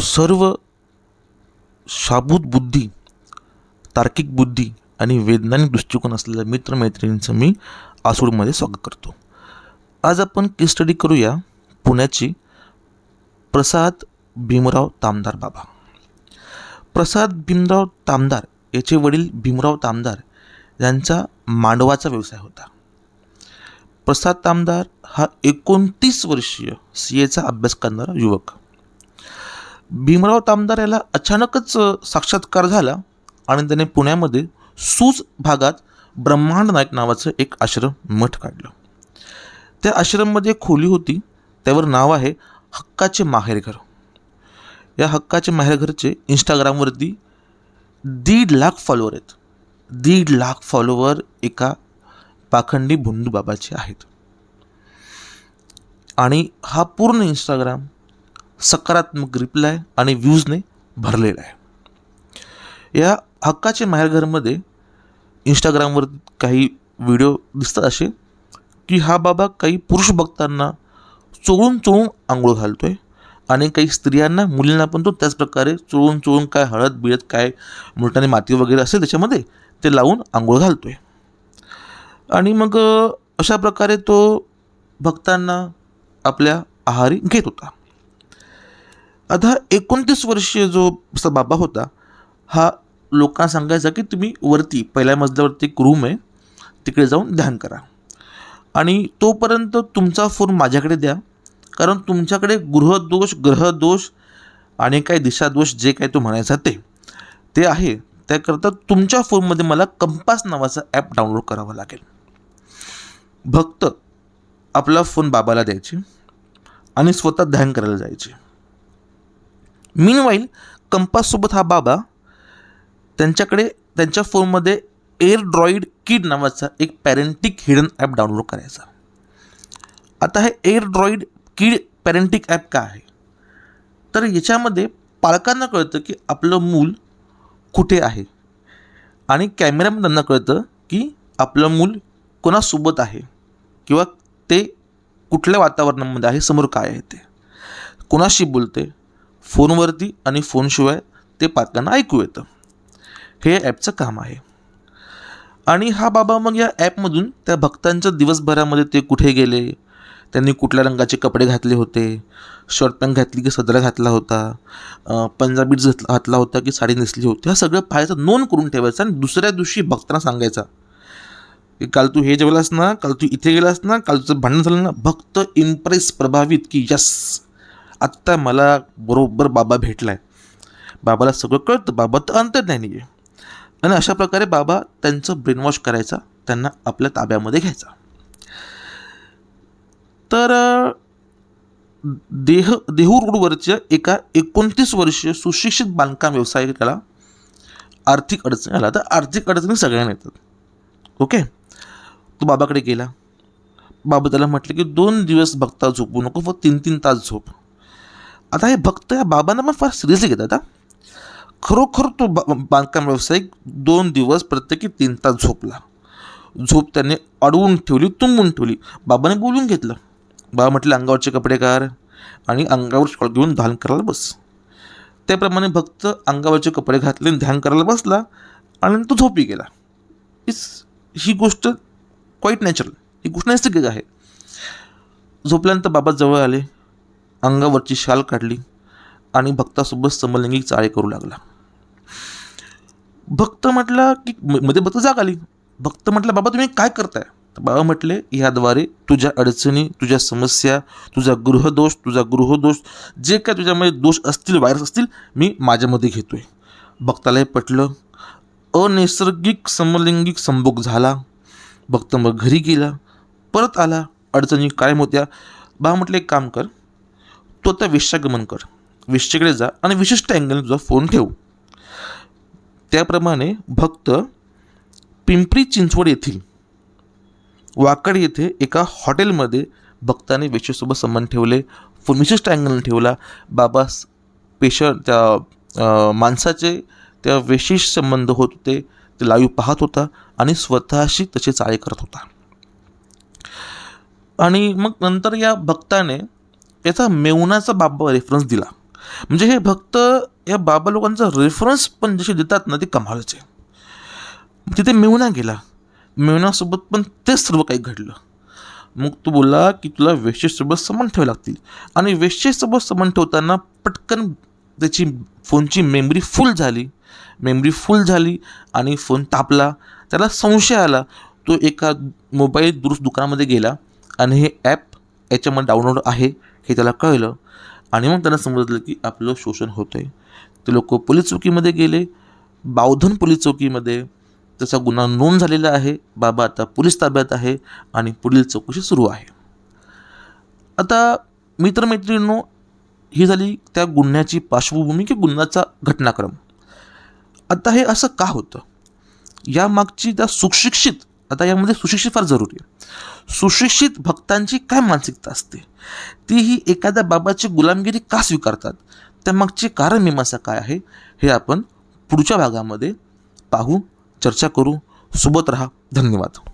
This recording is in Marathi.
सर्व शाबूत बुद्धी तार्किक बुद्धी आणि वैज्ञानिक दृष्टिकोन असलेल्या मित्रमैत्रिणींचं मी आसूडमध्ये स्वागत करतो. आज आपण केस स्टडी करूया पुण्याची प्रसाद भीमराव तामदार बाबा. प्रसाद भीमराव तामदार याचे वडील भीमराव तामदार यांचा मांडवाचा व्यवसाय होता. प्रसाद तामदार हा एकोणतीस वर्षीय सी एचा अभ्यास करणारा युवक. भीमराव तामदार याला अचानकच साक्षात्कार झाला आणि त्याने पुण्यामध्ये सूज भागात ब्रह्मांड नाईक नावाचं एक आश्रम मठ काढलं. त्या आश्रममध्ये खोली होती त्यावर नाव आहे हक्काचे माहेरघर या हक्काचे माहेरघरचे इंस्टाग्रामवरती दीड लाख फॉलोअर आहेत. दीड लाख फॉलोवर एका पाखंडी भोंदू बाबाचे आहेत. आणि हा पूर्ण इंस्टाग्राम सकारात्मक रिप्लाय आणि व्ह्यूजने भरलेला आहे. या हक्काचे माहेरघरमध्ये इंस्टाग्रामवर काही व्हिडिओ दिसतात असे की हा बाबा काही पुरुष भक्तांना चोळून चोळून आंघोळ घालतो आहे आणि काही स्त्रियांना मुलींना पण तो त्याच प्रकारे चोळून चोळून काय हळद बिळद काय मुलटाने माती वगैरे असेल त्याच्यामध्ये ते लावून आंघोळ घालतो आहे आणि मग अशा प्रकारे तो भक्तांना आपल्या आहारी घेत होता. आता एकोणतीस वर्षीय जो असा बाबा होता हा लोकांना सांगायचा की तुम्ही वरती पहिल्या मजल्यावरती एक रूम आहे तिकडे जाऊन ध्यान करा. आणि तोपर्यंत तुमचा फोन माझ्याकडे द्या कारण तुमच्याकडे गृहदोष ग्रहदोष आणि काय दिशादोष जे काय तो म्हणायचा ते ते आहे. त्याकरता तुमच्या फोनमध्ये मला कंपास नावाचा ॲप डाउनलोड करावा लागेल. भक्त आपला फोन बाबाला द्यायचे आणि स्वतः ध्यान करायला जायचे. मीनवाईल कंपाससोबत हा बाबा त्यांच्याकडे त्यांच्या फोनमध्ये एअर ड्रॉईड किड नावाचा एक पॅरेंटिक हिडन ॲप डाउनलोड करायचा. आता हे एअर ड्रॉईड किड पॅरेंटिक ॲप काय आहे? तर याच्यामध्ये पालकांना कळतं की आपलं मूल कुठे आहे? आणि कॅमेऱ्यामध्ये त्यांना कळतं की आपलं मूल कोणासोबत आहे? किंवा ते कुठल्या वातावरणामध्ये आहे? समोर काय आहे ते? कोणाशी बोलते? फोनवरती आणि फोनशिवाय ते पालकांना ऐकू येतं. हे ॲपचं काम आहे. आणि हा बाबा मग या ॲपमधून त्या भक्तांच्या दिवसभरामध्ये ते कुठे गेले? त्यांनी कुठल्या रंगाचे कपडे घातले होते? शर्ट पॅन्ट घातली की सदरा घातला होता? अं, घातला घातला होता की साडी नेसली होती? हा सगळं पाहायचं नोंद करून ठेवायचं आणि दुसऱ्या दिवशी भक्तांना सांगायचा. की काल तू हे जेवलास ना? काल तू इथे गेलास ना? काल तुझं भांडण झालं ना? भक्त इम्प्रेस प्रभावित की यस आत्ता मला बरोबर बाबा भेटला आहे बाबाला सगळं कळतं बाबा तर अंतर्ज्ञानी आहे. आणि अशा प्रकारे बाबा त्यांचं ब्रेनवॉश करायचा त्यांना आपल्या ताब्यामध्ये घ्यायचा. तर देह देहू रोडवरच्या एका एकोणतीस वर्षीय सुशिक्षित बांधकाम व्यावसायिकाला आर्थिक अडचणी आला तर आर्थिक अडचणी सगळ्यांना येतात. ओके? तो बाबाकडे गेला. बाबा त्याला म्हटलं की दोन दिवस बघता झोपू नको फक्त तीन तीन तास झोप. आता हे भक्त या बाबांना पण फार सिरियसली घेतात हा. खरोखर तो बा बांधकाम व्यावसायिक दोन दिवस प्रत्येकी तीन तास झोपला. झोप त्याने अडवून ठेवली तुंबून ठेवली. बाबाने बोलून घेतलं. बाबा म्हटलं अंगावरचे कपडे काढ आणि अंगावर शॉल घेऊन ध्यान करायला बस. त्याप्रमाणे भक्त अंगावरचे कपडे घातले आणि ध्यान करायला बसला आणि तो झोपी गेला. इस ही गोष्ट क्वाईट नॅचरल ही गोष्ट नैसर्गिक आहे. झोपल्यानंतर बाबा जवळ आले. अंगावरची शाल काढली आणि भक्तासोबत समलैंगिक चाळे करू लागला. भक्त म्हटला की म- मध्ये भक्त जाग आली. भक्त म्हटलं बाबा तुम्ही काय करताय? तर बाबा म्हटले ह्याद्वारे तुझ्या अडचणी तुझ्या समस्या तुझा गृहदोष तुझा गृहदोष जे काय तुझ्यामध्ये दोष असतील व्हायरस असतील मी माझ्यामध्ये घेतोय. भक्ताला हे पटलं. अनैसर्गिक समलैंगिक संभोग झाला. भक्त मग घरी गेला. परत आला. अडचणी कायम होत्या. बा म्हटलं एक काम कर तू आता वेश्यागमन कर. वेश्येकडे जा आणि विशिष्ट अँगलने तुझा फोन ठेव. त्याप्रमाणे भक्त पिंपरी चिंचवड येथील वाकड येथे एका हॉटेलमध्ये भक्ताने वेश्येसोबत संबंध ठेवले. फोन विशिष्ट अँगलने ठेवला. बाबा पेशंट त्या माणसाचे त्या विशेष संबंध होत होते. ते लाईव्ह पाहत होता आणि स्वतःशी तसे चाळे करत होता. आणि मग नंतर या भक्ताने याचा मेवनाचा बाबा रेफरन्स दिला. म्हणजे हे भक्त या बाबा लोकांचा रेफरन्स पण जसे देतात ना ते कमालच तिथे मेवना गेला. मेवनासोबत पण तेच सर्व काही घडलं. मग तो बोलला की तुला वेश्येसोबत समान ठेवावे लागतील. आणि वेश्येसोबत समान ठेवताना पटकन त्याची फोनची मेमरी फुल झाली. मेमरी फुल झाली आणि फोन तापला. त्याला संशय आला. तो एका मोबाईल दुरुस्त दुकानामध्ये गेला आणि हे ॲप याच्यामध्ये डाउनलोड आहे हे त्याला कळलं. आणि मग त्यांना समजलं की आपलं शोषण होतं आहे ते लोक पोलीस चौकीमध्ये गेले. बावधन पोलीस चौकीमध्ये त्याचा गुन्हा नोंद झालेला आहे. बाबा आता पोलीस ताब्यात आहे आणि पुढील चौकशी सुरू आहे. आता मित्रमैत्रिणींनो ही झाली त्या गुन्ह्याची पार्श्वभूमी की गुन्ह्याचा घटनाक्रम. आता हे असं का होतं? यामागची त्या सुशिक्षित आता यामध्ये सुशिक्षित फार जरुरी आहे. सुशिक्षित भक्तांची काय मानसिकता असते? ती ही एखाद्या बाबाची गुलामगिरी का स्वीकारतात? त्यामागची कारण मीमांसा काय आहे? हे आपण पुढच्या भागामध्ये पाहू चर्चा करू. सोबत राहा. धन्यवाद.